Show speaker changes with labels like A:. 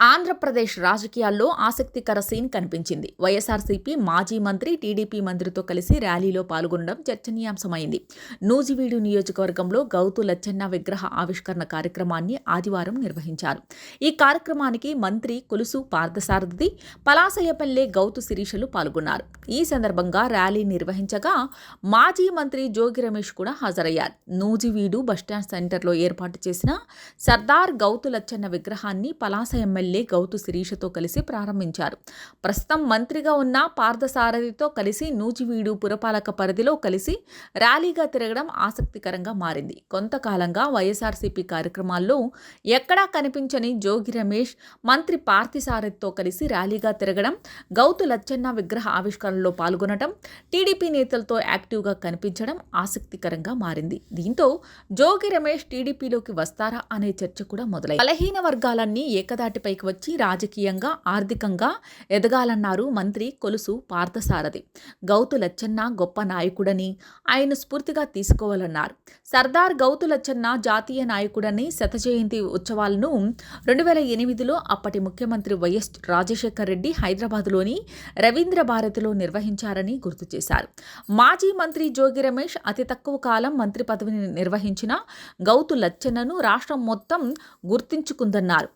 A: ఆంధ్రప్రదేశ్ రాజకీయాల్లో ఆసక్తికర సీన్ కనిపించింది. వైఎస్ఆర్సీపీ మాజీ మంత్రి టీడీపీ మంత్రితో కలిసి ర్యాలీలో పాల్గొనడం చర్చనీయాంశమైంది. నూజివీడు నియోజకవర్గంలో గౌతు లచ్చన్న విగ్రహ ఆవిష్కరణ కార్యక్రమాన్ని ఆదివారం నిర్వహించారు. ఈ కార్యక్రమానికి మంత్రి కొలుసు పార్థసారథి పలాస ఎమ్మెల్యే గౌతు శిరీషలు పాల్గొన్నారు. ఈ సందర్భంగా ర్యాలీ నిర్వహించగా మాజీ మంత్రి జోగి రమేష్ కూడా హాజరయ్యారు. నూజివీడు బస్టాండ్ సెంటర్లో ఏర్పాటు చేసిన సర్దార్ గౌతు లచ్చన్న విగ్రహాన్ని పలాస ఎమ్మెల్యే గౌతు శిరీషతో కలిసి ప్రారంభించారు. ప్రస్తుతం మంత్రిగా ఉన్న పార్థసారథితో కలిసి నూజివీడు పురపాలక పరిధిలో కలిసి ర్యాలీగా తిరగడం ఆసక్తికరంగా మారింది. కొంతకాలంగా వైఎస్ఆర్సీపీ కార్యక్రమాల్లో ఎక్కడా కనిపించని జోగి రమేష్ మంత్రి పార్థసారథితో కలిసి ర్యాలీగా తిరగడం గౌతు లచ్చన్న విగ్రహ ఆవిష్కరణలో పాల్గొనడం టీడీపీ నేతలతో యాక్టివ్గా కనిపించడం ఆసక్తికరంగా మారింది. దీంతో జోగి రమేష్ టీడీపీలోకి వస్తారా అనే చర్చ కూడా మొదలై బలహీన వర్గాలన్నీ పైకి వచ్చి రాజకీయంగా ఆర్థికంగా ఎదగాలన్నారు మంత్రి కొలుసు పార్థసారథి. గౌతు లచ్చన్న గొప్ప నాయకుడని ఆయన స్ఫూర్తిగా తీసుకోవాలన్నారు. సర్దార్ గౌతు లచ్చన్న జాతీయ నాయకుడని శత జయంతి ఉత్సవాలను రెండు వేల ఎనిమిదిలో అప్పటి ముఖ్యమంత్రి వైఎస్ రాజశేఖర్ రెడ్డి హైదరాబాద్లోని రవీంద్ర భారతిలో నిర్వహించారని గుర్తు చేశారు. మాజీ మంత్రి జోగి రమేష్ అతి తక్కువ కాలం మంత్రి పదవిని నిర్వహించిన గౌతు లచ్చన్నను రాష్ట్రం మొత్తం గుర్తించుకుందన్నారు.